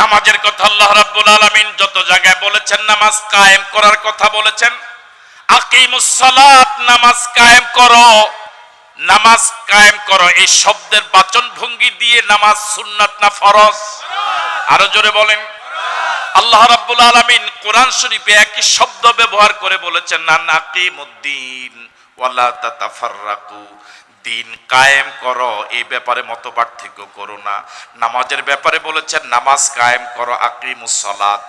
নামাজের কথা আল্লাহ রাব্বুল আলামিন যত জায়গায় বলেছেন নামাজ কায়েম করার কথা বলেছেন। আকিমুস সালাত, নামাজ কায়েম করো। নামাজ কায়েম করো, এই শব্দের বাচন ভঙ্গি দিয়ে নামাজ সুন্নাত না ফরজ? আরও জোরে বলেন। আল্লাহ রাব্বুল আলামিন কোরআন শরীফে একই শব্দ ব্যবহার করে বলেছেন না নাকিমুদ্দিন ওয়ালা তাতাফাররাকু। দিন কায়েম করো, এই ব্যাপারে মত পার্থক্য করো না। নামাজের ব্যাপারে বলেছেন, নামাজ কায়েম করো, আকিমুস সালাত।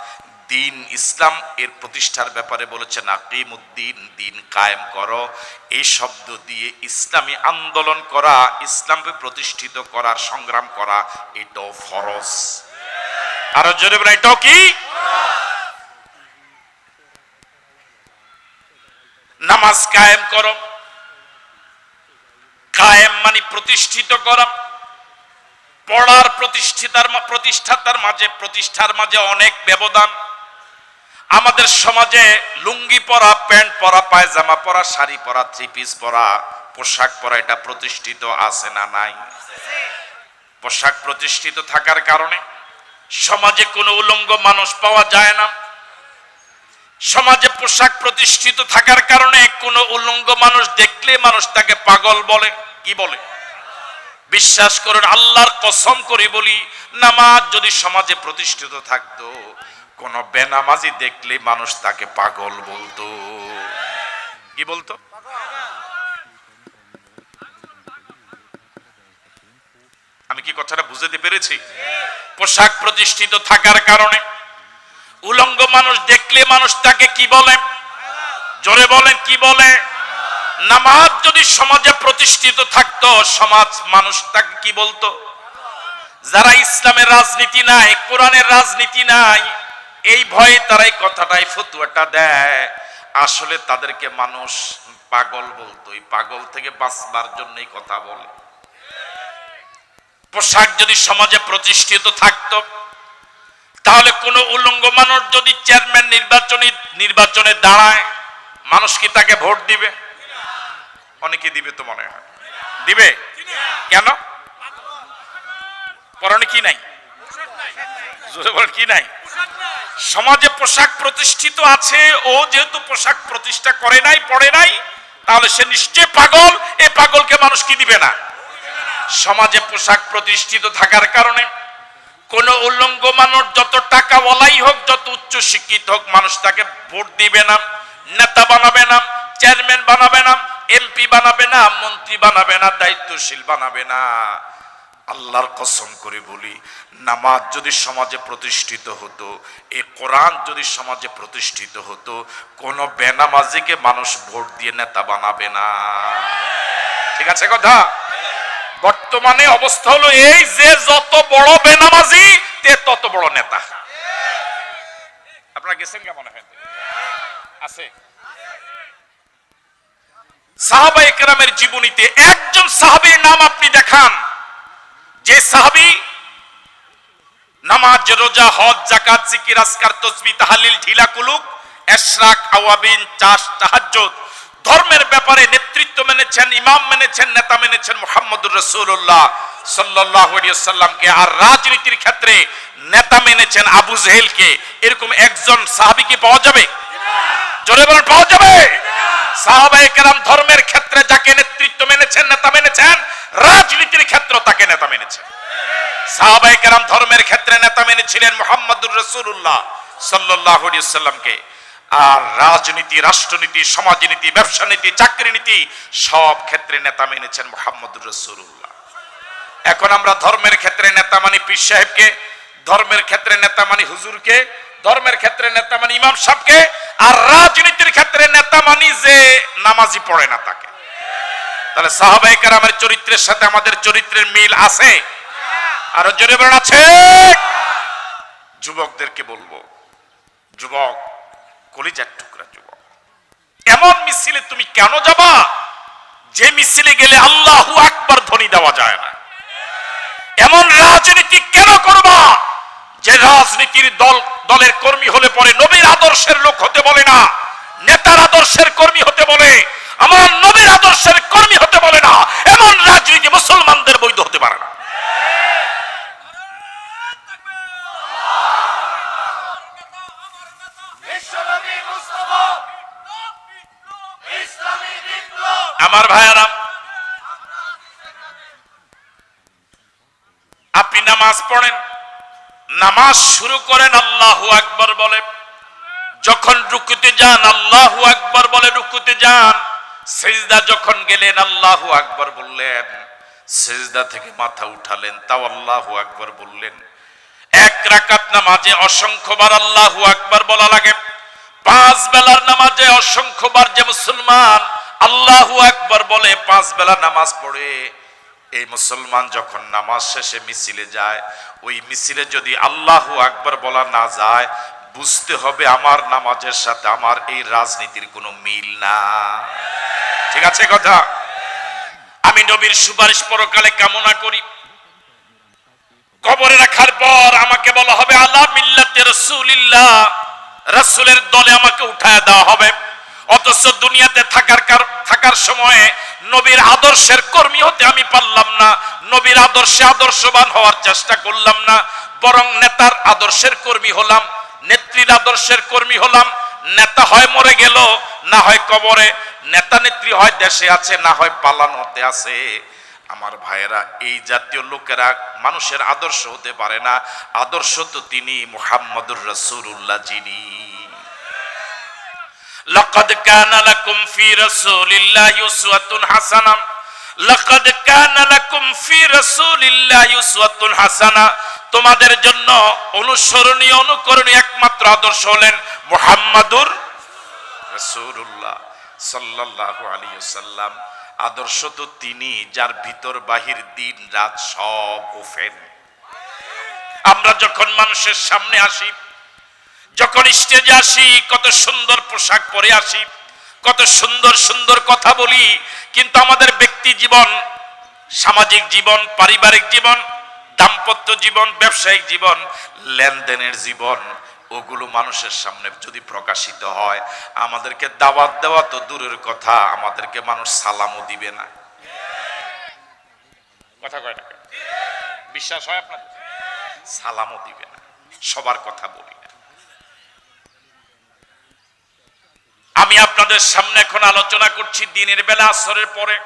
দিন ইসলাম এর প্রতিষ্ঠার ব্যাপারে বলেছেন আকিমুদ্দিন দিন কায়েম করো। এই শব্দ দিয়ে ইসলামী আন্দোলন করা, ইসলামকে প্রতিষ্ঠিত করার সংগ্রাম করা, এটাও ফরজ। আরও জোরে এটাও কি? নামাজ কায়েম করো। মানে প্রতিষ্ঠিত করা, পড়ার প্রতিষ্ঠিতার প্রতিষ্ঠাতার মাঝে, প্রতিষ্ঠার মাঝে অনেক ব্যবধান। আমাদের সমাজে লুঙ্গি পরা, প্যান্ট পরা, পায়জামা পরা, শাড়ি পরা, থ্রি পিস পরা, পোশাক পরা, এটা প্রতিষ্ঠিত আছে না নাই? পোশাক প্রতিষ্ঠিত থাকার কারণে সমাজে কোনো উলঙ্গ মানুষ পাওয়া যায় না। সমাজে পোশাক প্রতিষ্ঠিত থাকার কারণে কোনো উলঙ্গ মানুষ দেখলে মানুষ তাকে পাগল বলে। কি বলে? বিশ্বাস করেন, আল্লাহর কসম করে বলি, নামাজ যদি সমাজে প্রতিষ্ঠিত থাকতো, কোন বেনামাজি দেখলে মানুষ তাকে পাগল বলতো। কি বলতো? আমি কি কথাটা বুঝতে পেরেছি? পোশাক প্রতিষ্ঠিত থাকার কারণে উলঙ্গ মানুষ দেখলে মানুষ তাকে কি বলে? জোরে বলেন, কি বলে? নামাজ যদি সমাজে প্রতিষ্ঠিত থাকতো, সমাজ মানুষ তাকে কি বলতো? যারা ইসলামের রাজনীতি নাই, কোরআনের রাজনীতি নাই, এই ভয়ে তারাই কথাটাই ফতুয়াটা দেয়। আসলে তাদেরকে মানুষ পাগল বলতো পাগল থেকে বাঁচবার জন্যই কথা বলে। পোশাক যদি সমাজে প্রতিষ্ঠিত থাকতো, তাহলে কোন উলঙ্গ মানুষ যদি চেয়ারম্যান নির্বাচনী, নির্বাচনে দাঁড়ায়, মানুষ কি তাকে ভোট দিবে? অনেকে দিবে তো মনে হয়। দিবে? কেন? পরনে কি নাই? কি নাই? সমাজে পোশাক প্রতিষ্ঠিত আছে, ও যেহেতু পোশাক প্রতিষ্ঠা করে নাই, পড়ে নাই, তাহলে সে নিশ্চয় পাগল। এ পাগলকে মানুষ কি দিবে না? সমাজে পোশাক প্রতিষ্ঠিত থাকার কারণে কোন উল্লঙ্গ মানুষ যত টাকা বলাই হোক, যত উচ্চ শিক্ষিত হোক, মানুষ তাকে ভোট দিবে না, নেতা বানাবে না, চেয়ারম্যান বানাবে না এমপি বানাবে না, মন্ত্রী বানাবে না, দায়িত্বশীল বানাবে না। আল্লাহর কসম করে বলি, নামাজ যদি সমাজে প্রতিষ্ঠিত হতো, এ কোরআন যদি সমাজে প্রতিষ্ঠিত হতো, কোন বেনামাজিকে মানুষ ভোট দিয়ে নেতা বানাবে না। ঠিক আছে কথা? বর্তমানে অবস্থা হলো এই যে যত বড় বেনামাজি, তে তত বড় নেতা। আপনারা গেছেন কেমন আছে। সাহাবা একরামের জীবনীতে একজন সাহাবীর নাম আপনি দেখান। যে সাহাবী নামাজ, রোজা, হজ জাকাত জিকির আসকার তসবি, তাহালিল, ঢিলা, কুলুক, এশরাক, আওয়াবিন, চাষ, তাহাজ্জুদ ধর্মের ব্যাপারে নেতৃত্ব মেনেছেন, ইমাম মেনেছেন, নেতা মেনেছেন মুহাম্মদুর রাসূলুল্লাহ সাল্লাল্লাহু আলাইহি সাল্লামকে আর রাজনীতির ক্ষেত্রে নেতা মেনেছেন আবু জেহেলকে। এরকম একজন সাহাবী কি পাওয়া যাবে? জোরে বলেন, পাওয়া যাবে? সাহাবায়ে কেরাম ধর্মের ক্ষেত্রে যাকে নেতৃত্ব মেনেছেন, নেতা মেনেছেন, রাজনীতির ক্ষেত্রে তাকে নেতা মেনেছেন। সাহাবায়ে কেরাম ধর্মের ক্ষেত্রে নেতা মেনেছিলেন মুহাম্মদুর আলাইহি সাল্লামকে আর রাজনীতি, রাষ্ট্রনীতি, সমাজনীতি ব্যবসা নীতি চাকরি নীতি সব ক্ষেত্রে নেতা মেনেছেন মুহাম্মদুর রাসূলুল্লাহ। এখন আমরা ধর্মের ক্ষেত্রে নেতা মানি পীর সাহেবকে, ধর্মের ক্ষেত্রে নেতা মানি হুজুরকে ধর্মের ক্ষেত্রে নেতা মানি ইমাম সাহেবকে, আর রাজনীতির ক্ষেত্রে নেতা মানি যে নামাজি পড়ে না তাকে। তাহলে সাহাবাই কারামের চরিত্রের সাথে আমাদের চরিত্রের মিল আছে? আর জোরে বলেন, আছে? যুবকদেরকে বলব, যুবক, কলিজার টুকরা যুবক, এমন মিছিলে তুমি কেন যাবা? যে মিছিলে গেলে আল্লাহ আকবার ধ্বনি দেওয়া যায় না। এমন রাজনীতি কেন করবা? যে রাজনীতির দল দলের কর্মী হলে পরে নবীর আদর্শের লোক হতে বলে না। নেতার আদর্শের কর্মী হতে বলে। আমার নবীর আদর্শের কর্মী হতে বলে না। এমন রাজনীতি মুসলমানদের বৈধ হতে পারে না। আমার ভাইয়ারা, আপনি নামাজ পড়েন। নামাজ শুরু করেন, আল্লাহু আকবর বলে। যখন রুকুতে যান, আল্লাহু আকবর বলে, রুকুতে যান। সেজদা যখন গেলেন, আল্লাহু আকবর বললেন। সেজদা থেকে মাথা উঠালেন, তাও আল্লাহু আকবর বললেন। এক রাকাত নামাজে অসংখ্যবার আল্লাহু আকবর বলা লাগে। পাঁচ বেলার নামাজে অসংখ্যবার যে মুসলমান আল্লাহু আকবর বলে, পাঁচ বেলা নামাজ পড়ে। এই মুসলমান যখন নামাজ শেষে মিছিলে যায়, ওই মিছিলে যদি আল্লাহু আকবর বলা না যায়, বুঝতে হবে আমার নামাজের সাথে আমার এই রাজনীতির কোনো মিল না। ঠিক আছে কথা? আমি নবীর সুপারিশ পরকালে কামনা করি। কবরে রাখার পর আমাকে বলা হবে আল্লাহ মিল্লাতে রসুলিল্লাহ। রসুলের দলে আমাকে উঠায় দেওয়া হবে। অথচ দুনিয়াতে থাকার কার- থাকার সময়ে নবীর আদর্শের কর্মী হতে আমি পারলাম না। নবীর আদর্শে আদর্শবান হওয়ার চেষ্টা করলাম না। বরং নেতার আদর্শের কর্মী হলাম, নেত্রীর আদর্শের কর্মী হলাম। নেতা হয় মরে গেল, না হয় কবরে। নেতা নেত্রী হয় দেশে আছে, না হয় পালানোতে আছে। আমার ভাইয়েরা, এই জাতীয় লোকেরা মানুষের আদর্শ হতে পারে না। আদর্শ তো তিনি মুহাম্মদুর রাসূলুল্লাহ যিনি। لقد كان لكم في رسول الله أسوة حسنة لقد كان لكم في رسول الله أسوة حسنة তোমাদের জন্য অনুসরণীয় অনুকরণীয় একমাত্র আদর্শ হলেন মুহাম্মাদুর রাসূলুল্লাহ সাল্লাল্লাহু আলাইহি ওয়াসাল্লাম আদর্শ তো তিনি যার ভিতর বাহির দিন রাত সব ওফেন আমরা যখন মানুষের সামনে আসি যখন স্টেজে আসি, কত সুন্দর পোশাক পরে আসি, কত সুন্দর সুন্দর কথা বলি, কিন্তু আমাদের ব্যক্তি জীবন, সামাজিক জীবন, পারিবারিক জীবন, দাম্পত্য জীবন, ব্যবসায়িক জীবন, লেনদেনের জীবন, ওগুলো মানুষের সামনে যদি প্রকাশিত হয়, আমাদেরকে দাওয়াত দেওয়া তো দূরের কথা, আমাদেরকে মানুষ সালামও দিবে না। কথা কয় না বিশ্বাস হয় আপনাদের? সালামও দিবে না। সবার কথা বলি। আমি আপনাদের সামনে এখন আলোচনা করছি দিনের বেলা আসরের পরে।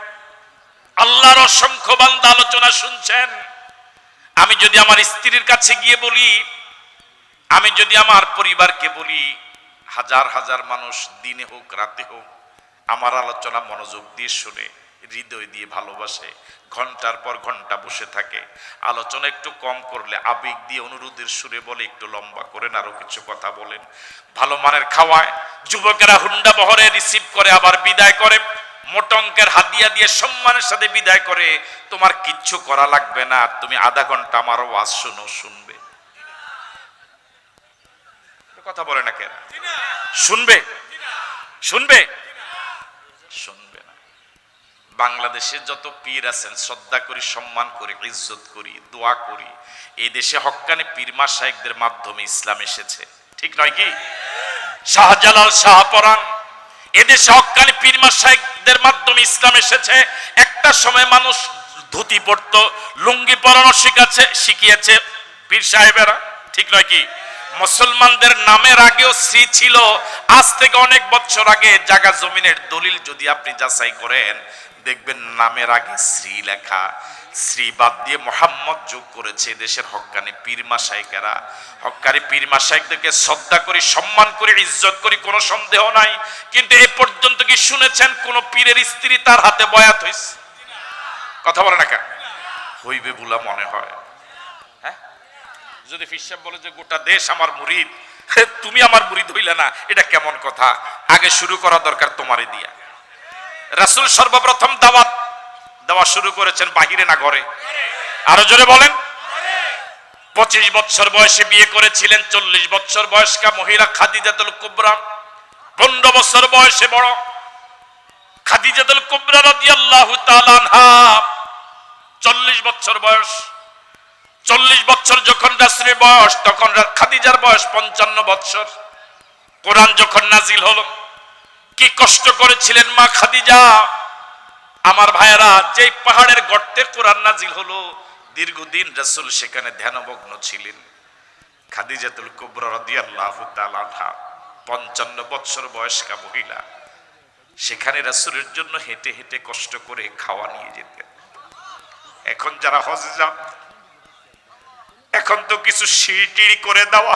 আল্লাহর অসংখ্য বান্দা আলোচনা শুনছেন। আমি যদি আমার স্ত্রীর কাছে গিয়ে বলি, আমি যদি আমার পরিবারকে বলি, হাজার হাজার মানুষ দিনে হোক, রাতে হোক, আমার আলোচনা মনোযোগ দিয়ে শুনে। হৃদয় দিয়ে ভালোবাসে ঘণ্টার পর ঘণ্টা বসে থাকে। আলোচনা একটু কম করলে আবেগ দিয়ে অনুরোধের সুরে বলে একটু লম্বা করেন আরও কিছু কথা বলেন। ভালো মানের খাওয়ায় যুবকেরা হুন্ডা বহরে রিসিভ করে আবার বিদায় করে। মোটঙ্কের হাদিয়া দিয়ে সম্মানের সাথে বিদায় করে তোমার কিচ্ছু করা লাগবে না তুমি আধা ঘণ্টা আমার ওয়াজ শুনো শুনবে। কথা বলে না কেন শুনবে? শুনবে? শুনবে। বাংলাদেশে যত পীর আছেন, শ্রদ্ধা করি, সম্মান করি, ইজ্জত করি, দোয়া করি, এই দেশে হক্কানি পীরমা শাহেকদের মাধ্যমে ইসলাম এসেছে। ঠিক নয় কি? শাহজালাল শাহপরান এদেশে হক্কানি পীরমা শাহেকদের মাধ্যমে ইসলাম এসেছে। একটা সময় মানুষ ধুতি পড়তো লুঙ্গি পরানো শিখাচ্ছে, শিখিয়েছে পীর সাহেবেরা। ঠিক নয় কি? মুসলমানদের নামের আগেও শ্রী ছিল, আজ থেকে অনেক বছর আগে জায়গা জমিনের দলিল যদি আপনি যাচাই করেন দেখবেন নামের আগে শ্রী লেখা শ্রী বাদ দিয়ে মোহাম্মদ যোগ করেছে দেশের হক্কানি পীর মাসাইকেরা। হক্কানি পীর মাসাইকদেরকে শ্রদ্ধা করি, সম্মান করি, ইজ্জত করি, কোনো সন্দেহ নাই। কিন্তু এ পর্যন্ত কি শুনেছেন কোন পীরের স্ত্রী তার হাতে বয়াত হয়েছে কথা বলে না কেন? হইবে বলে মনে হয়। হ্যাঁ? যদি ফিসাব বলে যে গোটা দেশ আমার মুরিদ, তুমি আমার মুরিদ হইলে না, এটা কেমন কথা? আগে শুরু করা দরকার তোমারে দিয়া। রাসূল সর্বপ্রথম দাওয়াত দেওয়া শুরু করেছেন বাহিরে না ঘরে। আরও জোরে বলেন। পঁচিশ বছর বয়সে বিয়ে করেছিলেন, চল্লিশ বছর বয়স্কা মহিলা খাদিজাতুল কুবরা। পনেরো বছর বয়সে বড় খাদিজাতুল কুবরা রাদিয়াল্লাহু তাআলা আনহা। চল্লিশ বছর বয়স। চল্লিশ বছর যখন রাসুলের বয়স, তখন খাদিজার বয়স পঞ্চান্ন বছর। কোরআন যখন নাজিল হলো কি কষ্ট করেছিলেন মা খাদিজা? আমার ভাইয়েরা, যেই পাহাড়ের গর্তে কোরআন নাজিল হলো, দীর্ঘদিন রাসূল সেখানে ধ্যানমগ্ন ছিলেন। খাদিজাতুল কুবরা রাদিয়াল্লাহু তাআলা পঞ্চান্ন বছর বয়স্কা মহিলা, সেখানে রাসূলের জন্য হেঁটে হেঁটে কষ্ট করে খাওয়া নিয়ে যেতেন। এখন যারা হজে যান, এখন তো কিছু সিঁড়ি করে দেওয়া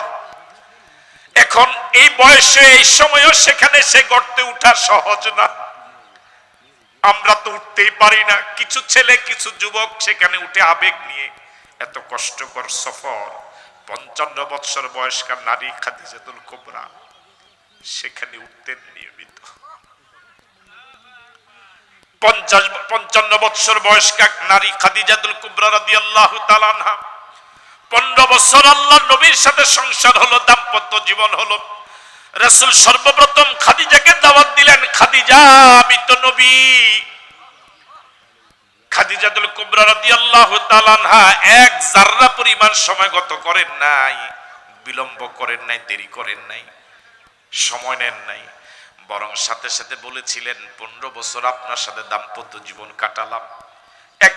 এখন এই বয়সে, এই সময়ও সেখানে সে গর্তে উঠা সহজ না। আমরা তো উঠতেই পারি না। কিছু ছেলে, কিছু যুবক সেখানে উঠে আবেগ নিয়ে এত কষ্টকর সফর। পঞ্চান্ন বৎসর বয়স্কার নারী খাদিজাতুল কোবরা সেখানে উঠতেন নিয়মিত। পঞ্চাশ, পঞ্চান্ন বৎসর বয়স্কা নারী খাদিজাতুল কুবরা রাদি আল্লাহ তালানহা পনেরো বছর আল্লাহ নবীর সাথে সংসার হলো, দাম্পত্য জীবন হলো। রাসূল সর্বপ্রথম খাদিজাকে দাওয়াত দিলেন, খাদিজা, আমি তো নবী। খাদিজাতুল কুবরা রাদিয়াল্লাহু তাআলা আনহা এক জাররা পরিমাণ সময় গত করেন নাই, বিলম্ব করেন নাই, দেরি করেন নাই, সময় নেন নাই। বরং সাথে সাথে বলেছিলেন, পনেরো বছর আপনার সাথে দাম্পত্য জীবন কাটালাম।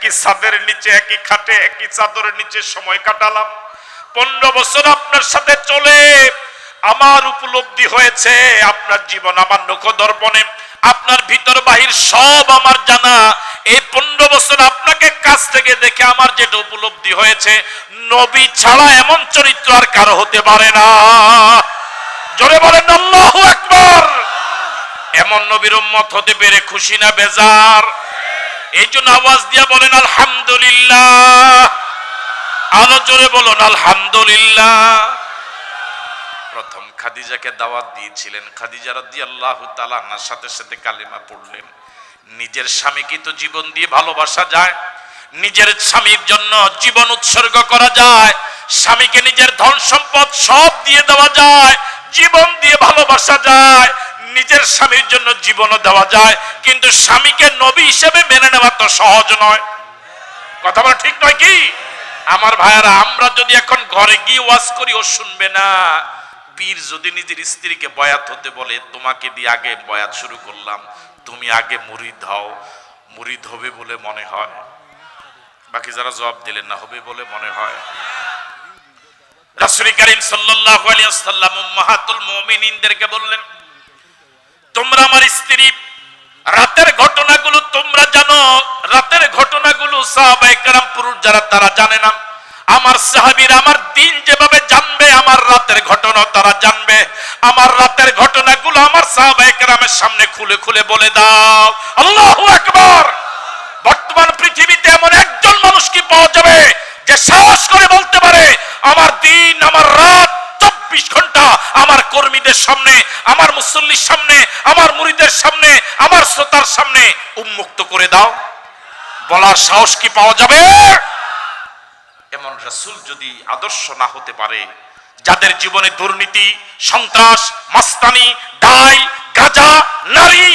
একই ছাদের নিচে, একই খাটে, একই চাদরের নিচে সময় কাটালাম। পনেরো বছর আপনার সাথে চলে, আমার উপলব্ধি হয়েছে, আপনার জীবন আমার নখ দর্পণে আপনার ভিতর বাহির সব আমার জানা। এই পনেরো বছর আপনাকে কাছ থেকে দেখে আমার যেটা উপলব্ধি হয়েছে, নবী ছাড়া এমন চরিত্র আর কারও হতে পারে না। জোরে বলেন আকবার! এমন নবীর উম্মত হতে পেরে খুশি না, বেজার। এই জন্য আওয়াজ দিয়ে বলেন, আলহামদুলিল্লাহ। আরও জোরে বলুন, আলহামদুলিল্লাহ। প্রথম খাদিজাকে দাওয়াত দিয়েছিলেন। খাদিজা রাদিয়াল্লাহু তাআলা আনহার সাথে সাথে কালিমা পড়লেন। নিজের স্বামীকে তো জীবন দিয়ে ভালোবাসা যায়, নিজের স্বামীর জন্য জীবন উৎসর্গ করা যায়, স্বামীকে নিজের ধন সম্পদ সব দিয়ে দেওয়া যায়, জীবন দিয়ে ভালোবাসা যায় নিজের স্বামীর জন্য জীবনও দেওয়া যায়, কিন্তু স্বামীকে নবী হিসেবে মেনে নেওয়া তো সহজ নয়। কথা বলা ঠিক নয় কি? আমার ভাইয়ারা, আমরা যদি এখন ঘরে গিয়ে ওয়াজ করি, ও শুনবে না। পীর যদি নিজের স্ত্রীকে বয়াত হতে বলে, তোমাকে দিয়ে আগে বয়াত শুরু করলাম, তুমি আগে মুরিদ হও। মুরিদ হবে বলে মনে হয়। বাকি যারা জবাব দিলেন না, হবে বলে মনে হয়। রাসূল করিম সাল্লাল্লাহু আলাইহি ওয়াসাল্লাম উম্মাহাতুল মুমিনিনদেরকে বললেন তোমরা আমার স্ত্রী, রাতের ঘটনাগুলো তোমরা জানো, রাতের ঘটনাগুলো সাহাবায়ে কেরাম পুরুষ যারা, তারা জানে না। আমার সাহাবীর আমার দিন যেভাবে জানবে, আমার রাতের ঘটনা তারা জানবে। আমার রাতের ঘটনাগুলো আমার সাহাবায়ে কেরামের সামনে খুলে খুলে বলে দাও। আল্লাহ আকবার! বর্তমান পৃথিবীতে এমন একজন মানুষ কি পাওয়া যাবে, যে সাহস করে বলতে পারে, আমার দিন, আমার রাত চব্বিশ ঘণ্টা আমার কর্মীদের সামনে, আমার মুসল্লির সামনে, আমার মুরিদের সামনে, আমার শ্রোতার সামনে উন্মুক্ত করে দাও। বলার সাহস কি পাওয়া যাবে? এমন রাসূল যদি আদর্শ না হতে পারে, যাদের জীবনে দুর্নীতি, সন্ত্রাস, মাস্তানি ডাই গাঁজা, নারী,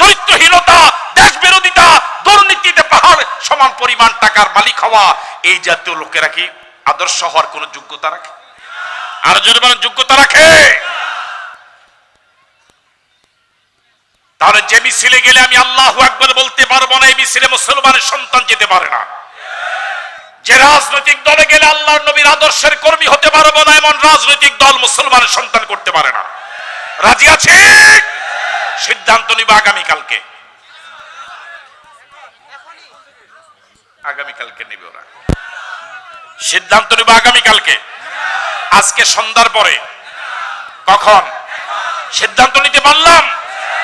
চরিত্রহীনতা দেশ বিরোধিতা দুর্নীতিতে পাহাড়, সমান পরিমাণ টাকার মালিক হওয়া, এই জাতীয় লোকেরা কি আদর্শ হওয়ার কোন যোগ্যতা রাখে? আর যদি বলেন, যোগ্যতা রাখে। তাহলে যে মিছিলে গেলে আমি আল্লাহ একবার বলতে পারব না, এই মিছিলে মুসলমানের সন্তান যেতে পারে না। যে রাজনৈতিক দলে গেলে আল্লাহর নবীর আদর্শের কর্মী হতে পারব না, এমন রাজনৈতিক দল মুসলমানের সন্তান করতে পারে না। রাজি আছে? সিদ্ধান্ত নিব আগামীকালকে। আগামীকালকে নিবে ওরা সিদ্ধান্ত নিব আগামীকালকে। আজকে সন্ধ্যার পরে। কখন? সিদ্ধান্ত নিতে পারলাম?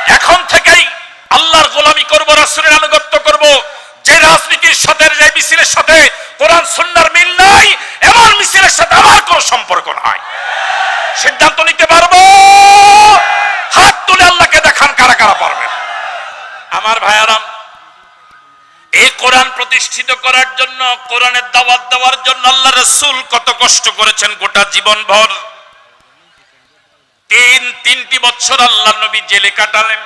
এখন থেকেই আল্লাহর গোলামি করব, রাসূলের আনুগত্য করব। যে রাজনীতির সাথে, যে মিছিলের সাথে কোরআন সুন্নাহর মিল নাই, এমন মিছিলের সাথে আমার কোনো সম্পর্ক নাই। সিদ্ধান্ত নিতে পারব? হাত তুলে আল্লাহকে দেখান কারা কারা পারবেন। আমার ভাইয়ারাম কোরআন প্রতিষ্ঠিত করার জন্য, কোরআনের দাওয়াত দেওয়ার জন্য আল্লাহ রসুল কত কষ্ট করেছেন গোটা জীবন ভর তিন, তিনটি বছর আল্লাহ নবী জেলে কাটালেন।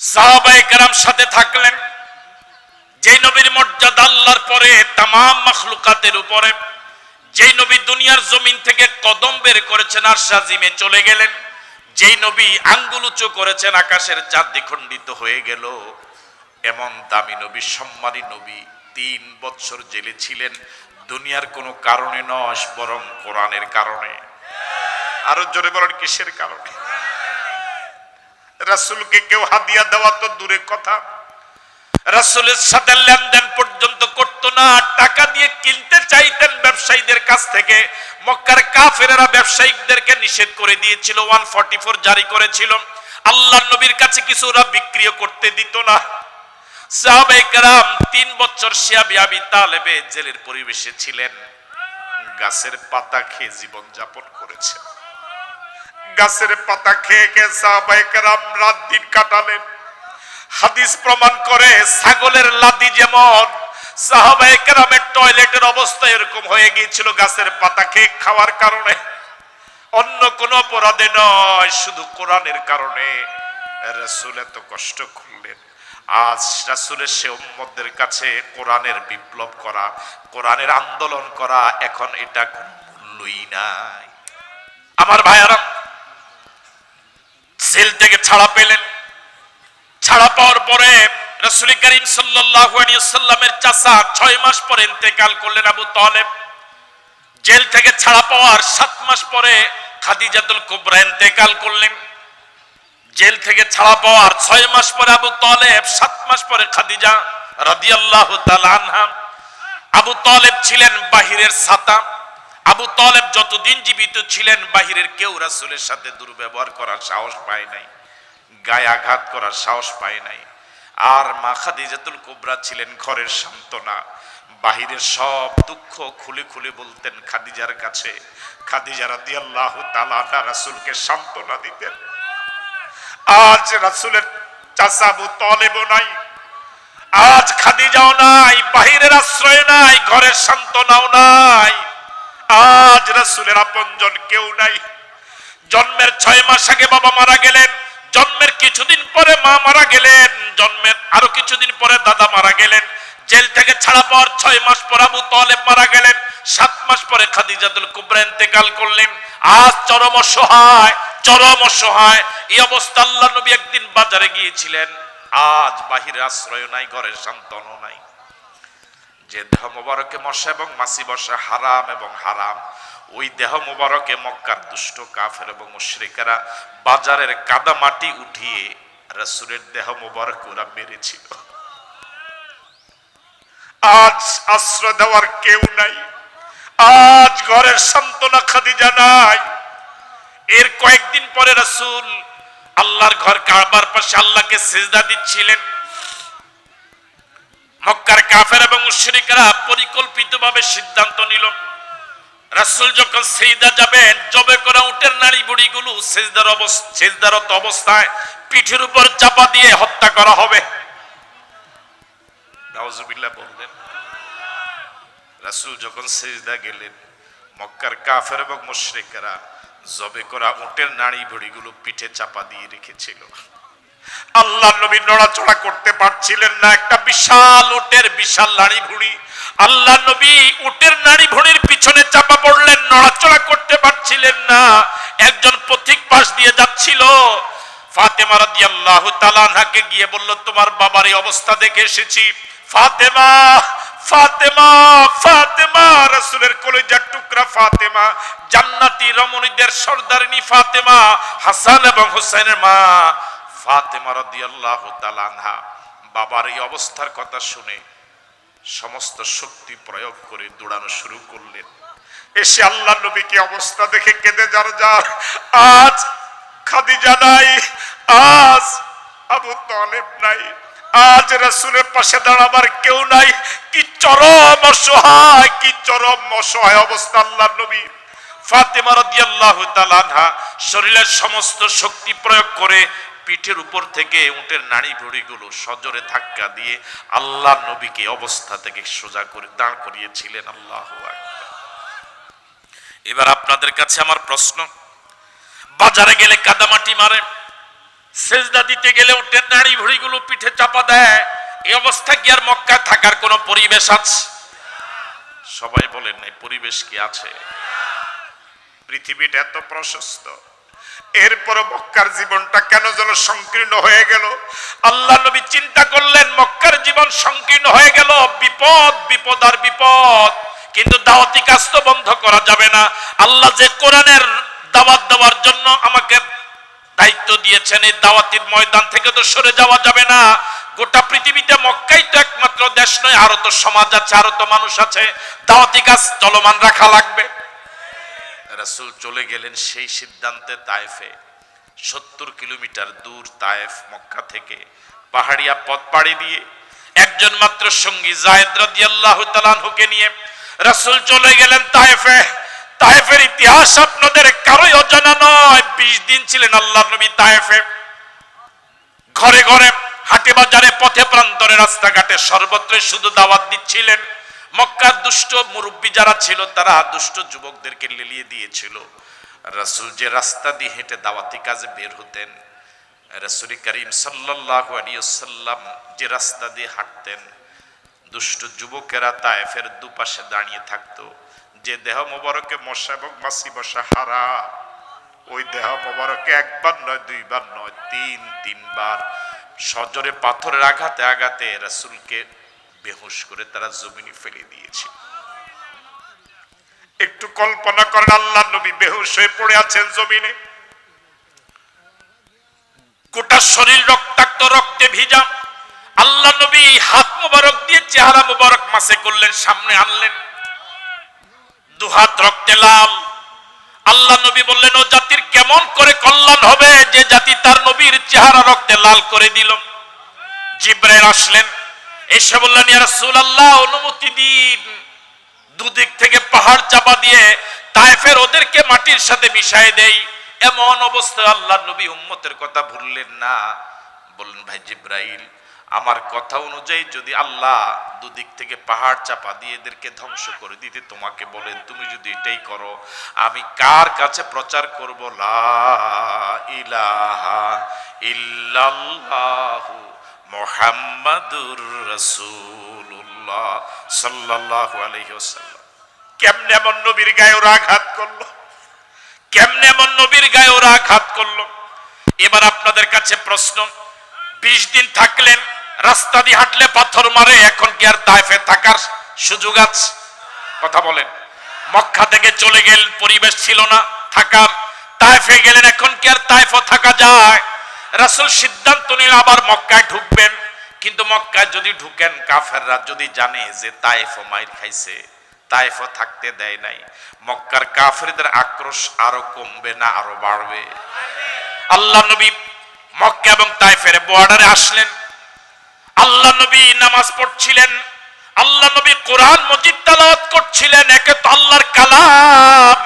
সাহাবায়ে সাথে থাকলেন। যে নবীর মর্যাদা আল্লাহর পরে তাম মখলুকাতের উপরে। যেই নবী দুনিয়ার জমিন থেকে কদম বের করেছেন আর সাজিমে চলে গেলেন। যেই নবী আঙ্গুল উঁচু করেছেন, আকাশের চাঁদ দ্বিখণ্ডিত হয়ে গেল। এমন দামি নবী, সম্মানী নবী তিন বছর জেলে ছিলেন। দুনিয়ার কোনো কারণে নয় বরং কোরআনের কারণে। আরও জোরে বলেন, কিসের কারণে? রাসূলকে কেউ হাদিয়া দেওয়া তো দূরে কথা। রাসূলের সাথে লেনদেন পর্যন্ত করতো না। টাকা দিয়ে কিনতে চাইতেন ব্যবসায়ীদের কাছ থেকে। মক্কার কাফেরেরা ব্যবসায়ীদেরকে নিষেধ করে দিয়েছিল 144 জারি করেছিল। আল্লাহ নবীর কাছে কিছু ওরা বিক্রিও করতে দিত না। জেলের পরিবেশে ছিলেন। গাছের পাতা খেয়ে জীবন যাপন করেছে গাছের পাতা খেয়ে খেয়ে সাহাবায়ে কেরাম রাত দিন কাটালেন। হাদিস প্রমাণ করে ছাগলের লাদি যেমন সাহাবায়ে টয়লেটের অবস্থা এরকম হয়ে গিয়েছিল গাছের পাতা খেয়ে খাওয়ার কারণে। অন্য কোন অপরাধে নয়, শুধু কোরআনের কারণে। রাসূল এত কষ্ট করলেন। আজ রাসূলের সে উম্মতদের কাছে কোরআনের বিপ্লব করা, কোরআনের আন্দোলন করা, এখন এটা কোনো মূল্যই নাই। আমার ভাইয়ারা, জেল থেকে ছাড়া পেলেন। ছাড়া পাওয়ার পরে রসুল করিম সাল্লামের চাচা ছয় মাস পরে ইন্তেকাল করলেন আবু তালেব। জেল থেকে ছাড়া পাওয়ার সাত মাস পরে খাদিজাতুল কুবরা ইন্তেকাল করলেন। জেল থেকে ছাড়া পাওয়ার ছয় মাস পরে আবু তলেব, সাত মাস পরে খাদিজা রাদিয়াল্লাহু তাআলা আনহা। আবু তলেব ছিলেন বাহিরের ছাতা। আবু তলেব যতদিন জীবিত ছিলেন, বাহিরের কেউ রাসূলের সাথে দুর্ব্যবহার করার সাহস পায় নাই। গায়ে আঘাত করার সাহস পায় নাই। আর মা খাদিজাতুল কুবরা ছিলেন ঘরের সান্ত্বনা। বাহিরের সব দুঃখ খুলে খুলে বলতেন খাদিজার কাছে। খাদিজা রাদিয়াল্লাহু তাআলা রাসূলকে সান্ত্বনা দিতেন। আজ রাসূলের চাচা আবু তালেবও নাই, আজ খাদিজাও নাই, বাহিরের আশ্রয় নাই, ঘরের সান্ত্বনাও নাই। আজ রাসুলের আপনজন কেউ নাই। জন্মের ছয় মাস আগে বাবা মারা গেলেন, জন্মের কিছুদিন পরে মা মারা গেলেন, জন্মের আরও কিছুদিন পরে দাদা মারা গেলেন। জেল থেকে ছাড়া পাওয়ার ছয় মাস পর আবু তালেব মারা গেলেন। সাত মাস পরে খাদিজাতুল কুবরা ইন্তেকাল করলেন। আজ চরম অসহায় চরম অসহায়। এই অবস্থা আল্লাহ নবী একদিন বাজারে গিয়েছিলেন। আজ বাহিরে আশ্রয় নাই, ঘরের সান্ত্বনা নাই। যে দেহ মোবারকে মশা এবং মাসি বসা হারাম এবং হারাম, ওই দেহ মোবারকে মক্কার দুষ্ট, কাফের এবং মুশরিকেরা বাজারের কাদা মাটি উঠিয়ে রাসূলের দেহ মোবারক ওরা মেরেছিল। আজ আশ্রয় দেওয়ার কেউ নাই। আজ ঘরের সান্ত্বনা খাদিজা নাই। এর কয়েকদিন পরে রাসূল আল্লাহর ঘর কাবার পাশে আল্লাহকে সেজদা দিচ্ছিলেন। মক্কার কাফের এবং মুশরিকরা পরিকল্পিতভাবে সিদ্ধান্ত নিল। রাসূল যখন সেজদা যাবেন, জবে করা উটের নারী বুড়িগুলো সেজদার অবস্থা সেজদারত অবস্থায় পিঠের উপর চাপা দিয়ে হত্যা করা হবে। নাউজুবিল্লাহ বললেন রাসূল যখন সেজদা গেলেন, মক্কার কাফের এবং মুশরিকরা জবে করা উটের নাড়ি ভুড়িগুলো পিঠে চাপা দিয়ে রেখেছিল। আল্লাহ নবী নড়াচড়া করতে পারছিলেন না, একটা বিশাল উটের বিশাল নাড়ি ভুড়ি। আল্লাহ নবী উটের নাড়ি ভুড়ির পিছনে চাপা পড়লেন, নড়াচড়া করতে পারছিলেন না। একজন পথিক পাশ দিয়ে যাচ্ছিল। ফাতেমা রাদিয়াল্লাহু তাআলা আনহাকে গিয়ে বলল, তোমার বাবার এই অবস্থা দেখে এসেছি। ফাতেমা ফাতেমা ফাতেমা, রাসূলের কলিজার টুকরা ফাতেমা, জান্নাতি রমণীদের সর্দারিনী ফাতেমা, হাসান এবং হুসাইনের মা ফাতেমা রাদিয়াল্লাহু তাআলা আনহা। বাবার এই অবস্থার কথা শুনে সমস্ত শক্তি প্রয়োগ করে দৌড়ানো শুরু করলেন। এসে আল্লাহ নবীকে অবস্থা দেখে কেঁদে যার যার, আজ খাদিজা নাই, আজ আবু তালেব নাই। আজ রাসূলের পাশে দাঁড়াবার কেউ নাই। কি চরম অসহায়, কি চরম অসহায় অবস্থা আল্লাহ নবী। ফাতেমা শরীরের সমস্ত শক্তি প্রয়োগ করে পিঠের উপর থেকে উটের নাড়ি ভুড়িগুলো সজোরে ধাক্কা দিয়ে আল্লাহ নবীকে অবস্থা থেকে সোজা করে দাঁড় করিয়েছিলেন। আল্লাহু এবার আপনাদের কাছে আমার প্রশ্ন। বাজারে গেলে কাদামাটি মারে। সেজদা দিতে গেলে উটের নাড়ি ভুড়িগুলো পিঠে চাপা দেয়। এই অবস্থা কি আর মক্কায় থাকার কোনো পরিবেশ আছে? সবাই বলেন নাই পরিবেশ কি আছে? পৃথিবীটা এত প্রশস্ত। এরপর মক্কার জীবনটা কেন যেন সংকীর্ণ হয়ে গেল? আল্লাহ নবী চিন্তা করলেন মক্কার জীবন সংকীর্ণ হয়ে গেল বিপদ বিপদ আর বিপদ। কিন্তু দাওয়াতি কাজ তো বন্ধ করা যাবে না। আল্লাহ যে কোরআনের দাওয়াত দেওয়ার জন্য আমাকে দায়িত্ব দিয়েছেন এই দাওয়াতির ময়দান থেকে তো সরে যাওয়া যাবে না। গোটা পৃথিবীতে মক্কাই তো একমাত্র দেশ নয়, আরও তো সমাজ আছে, আরও তো মানুষ আছে। দাওয়াতি কাজ চলমান রাখা লাগবে। রাসূল চলে গেলেন সেই সিদ্ধান্তে তায়েফে। সত্তর কিলোমিটার দূর তায়েফ মক্কা থেকে পাহাড়িয়া পথ পাড়ি দিয়ে একজন মাত্র সঙ্গী জায়েদ রাদিয়াল্লাহু তাআলাহুকে নিয়ে রাসূল চলে গেলেন তায়েফে। তায়েফের ইতিহাস আপনাদের কারোই অজানা নয়। বিশ দিন ছিলেন আল্লাহ নবী তায়েফে। ঘরে ঘরে, হাটে বাজারে, পথে প্রান্তরে, রাস্তাঘাটে সর্বত্র শুধু দাওয়াত দিচ্ছিলেন। মক্কার দুষ্ট মুরব্বী যারা ছিল, তারা দুষ্ট যুবকদেরকে লেলিয়ে দিয়েছিল। রাসূল যে রাস্তা দিয়ে হেঁটে দাওয়াতি কাজে বের হতেন, রাসূল করিম সাল্লাল্লাহু আলাইহি ওয়াসাল্লাম যে রাস্তা দিয়ে হাঁটতেন দুষ্ট যুবকেরা তায়েফের দুপাশে দাঁড়িয়ে থাকতো। যে দেহ মোবারকে মশা এবং মাসি বসা হারা ওই দেহ মোবারকে একবার নয়, দুইবার নয়, তিন, তিনবার। সজরে পাথরের আঘাতে আঘাতে রাসূলকে বেহুশ করে তারা জমিনে ফেলে দিয়েছে। একটু কল্পনা করেন, আল্লাহ নবী বেহুশ হয়ে পড়ে আছেন জমিনে। গোটা শরীর রক্তাক্ত, রক্তে ভিজা। আল্লাহ নবী হাত মোবারক দিয়ে চেহারা মোবারক মাসে করলেন, সামনে আনলেন। দুহাত রক্তে লাল। আল্লাহ নবী বললেন, ও জাতির কেমন করে কল্যাণ হবে যে জাতি তার নবীর চেহারা রক্তে লাল করে দিল? জিব্রাইল আসলেন, এসে বললেন, ইয়া রাসূলুল্লাহ, অনুমতি দিন। দুদিক থেকে পাহাড় চাপা দিয়ে তায়েফের ওদেরকে মাটির সাথে মিশাই দেই। এমন অবস্থায় আল্লাহ নবী উম্মতের কথা ভুললেন না। বললেন, ভাই জিব্রাইল আমার কথা অনুযায়ী যদি আল্লাহ দুদিক থেকে পাহাড় চাপা দিয়ে এদেরকে ধ্বংস করে দিতে তোমাকে বলেন, তুমি যদি এটাই করো, আমি কার কাছে প্রচার করব? কেমনে এমন নবীর গায়ে ওরা আঘাত করল? কেমনে এমন নবীর গায়ে ওরা আঘাত করল? এবার আপনাদের কাছে প্রশ্ন, বিশ দিন থাকলেন রাস্তা দিয়ে হাঁটলে পাথর মারে, এখন কি আর তাইফে থাকার সুযোগ আছে? কথা বলেন। মক্কা থেকে চলে গেলেন পরিবেশ ছিল না থাকার। তাইফে গেলেন, এখন কি আর তাইফও থাকা যায়? রাসূল সিদ্ধান্ত নিলেন আবার মক্কায় ঢুকবেন। কিন্তু মক্কায় যদি ঢুকেন, কাফেররা যদি জানে যে তাইফও মাইর খাইছে, তাইফও থাকতে দেয় নাই। মক্কার কাফেরদের আক্রোশ আরও কমবে না, আরও বাড়বে। আল্লাহ নবী মক্কা এবং তাইফের বর্ডারে আসলেন। আল্লাহ নবী নামাজ পড়ছিলেন, আল্লাহ নবী কোরআন মজিদ তেলাওয়াত করছিলেন, একে তো আল্লাহর কালাম।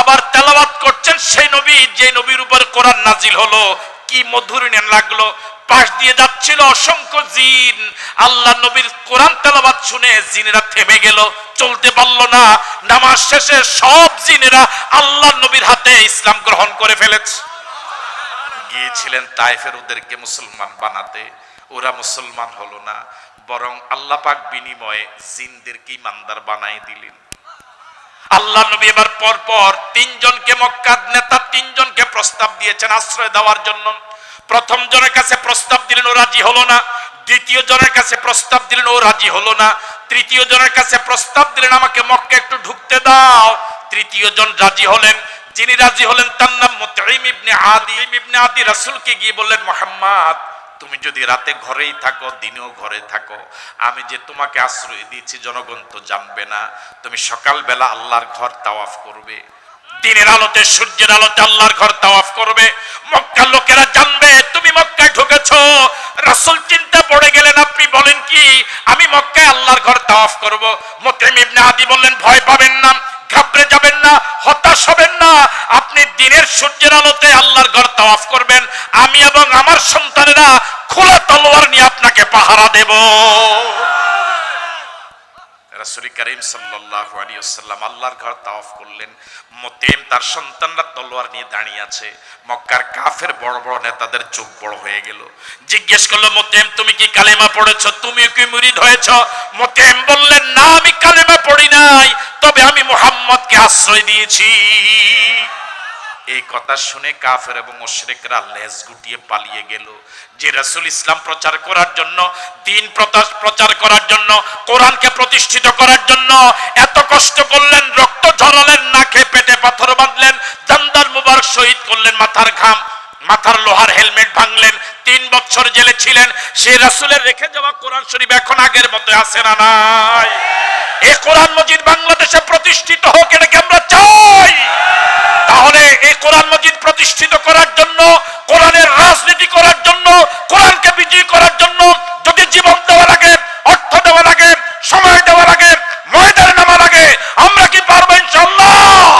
আবার তেলাওয়াত করছেন সেই নবী, যে নবীর উপর কোরআন নাজিল হলো। কি মধুর নেন লাগল। পাশ দিয়ে যাচ্ছিল অসংখ্য জিন। আল্লাহ নবীর কোরআন তেলাওয়াত শুনে জিনেরা থেমে গেল, চলতে পারল না। নামাজ শেষে সব জিনেরা আল্লাহ নবীর হাতে ইসলাম গ্রহণ করে ফেলেছে। গিয়েছিলেন তাইফের ওদেরকে মুসলমান বানাতে। ওরা মুসলমান হলো না, বরং আল্লাহ পাক বিনিময়ে জিনদেরকে ইমানদার বানাই দিলেন। আল্লাহ নবী এবার পর পর তিনজনকে মক্কার নেতা, তিনজনকে প্রস্তাব দিয়েছেন আশ্রয় দেওয়ার জন্য। প্রথম জনের কাছে প্রস্তাব দিলেন, ও রাজি হলো না। দ্বিতীয় জনের কাছে প্রস্তাব দিলেন, ও রাজি হলো না। তৃতীয় জনের কাছে প্রস্তাব দিলেন, আমাকে মক্কা একটু ঢুকতে দাও। তৃতীয় জন রাজি হলেন। যিনি রাজি হলেন তার নাম মুতাইম ইবনে আদি। ইবনে আদি রাসূলকে গিয়ে বললেন, মোহাম্মদ তুমি যদি রাতে ঘরেই থাকো, দিনেও ঘরে থাকো, আমি যে তোমাকে আশ্রয় দিয়েছি, জনগণ তো জানবে না। তুমি সকালবেলা আল্লাহর ঘর তাওয়াফ করবে। দিনের আলোতে, সূর্যের আলোতে আল্লাহর ঘর তাওয়াফ করবে। মক্কার লোকেরা জানবে, তুমি মক্কায় ঢুকেছো। রাসূল চিন্তা পড়ে গেলেন, আপনি বলেন কি, আমি মক্কায় আল্লাহর ঘর তাওয়াফ করব। মুতাইম ইবনে আদি বললেন, ভয় পাবেন না। ঘাবড়ে যাবেন না, হতাশ হবেন না। আপনি দিনের সূর্যের আলোতে আল্লাহর ঘর তাওয়াফ করবেন। আমি এবং আমার সন্তানেরা খোলা তলোয়ার নিয়ে আপনাকে পাহারা দেব। রাসূল করিম সাল্লাহ আলী ওয়াসাল্লাম আল্লাহর ঘর তাওয়াফ করলেন। মোতেম তার সন্তানরা তলোয়ার নিয়ে দাঁড়িয়ে আছে। মক্কার কাফের বড় বড় নেতাদের চোখ বড় হয়ে গেল। জিজ্ঞেস করল, মোতেম, তুমি কি কালেমা পড়েছ? তুমি কি মুরিদ হয়েছ? মোতেম বললেন, না, আমি কালেমা পড়ি নাই, তবে আমি মোহাম্মদকে আশ্রয় দিয়েছি। এই কথা শুনে কাফের এবং মুশরিকরা লেজ গুটিয়ে পালিয়ে গেল। যে রাসূল ইসলাম প্রচার করার জন্য, দিন প্রচার প্রচার করার জন্য, কোরআনকে প্রতিষ্ঠিত করার জন্য এত কষ্ট করলেন, রক্ত ঝরালেন, নাকে পেটে পাথর বাঁধলেন দান্দার মুবারক শহীদ করলেন, মাথার ঘাম। মাথার লোহার হেলমেট ভাঙলেন, তিন বছর জেলে ছিলেন। সেই রাসূলের রেখে যাওয়া কোরআন শরীফ এখন আগের মতো আছে না নাই? এই কোরআন মজিদ বাংলাদেশে প্রতিষ্ঠিত হোক, এটাকে আমরা চাই। তাহলে এই কোরআন মজিদ প্রতিষ্ঠিত করার জন্য, কোরআনের রাজনীতি করার জন্য, কোরআনকে বিজয়ী করার জন্য, যদি জীবন দেওয়া লাগে অর্থ দেওয়া লাগে সময় দেওয়া লাগে ময়দানে নামা লাগে আমরা কি পারব ইনশাল্লাহ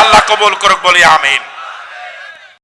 আল্লাহ কবুল করুক, বলি আমিন।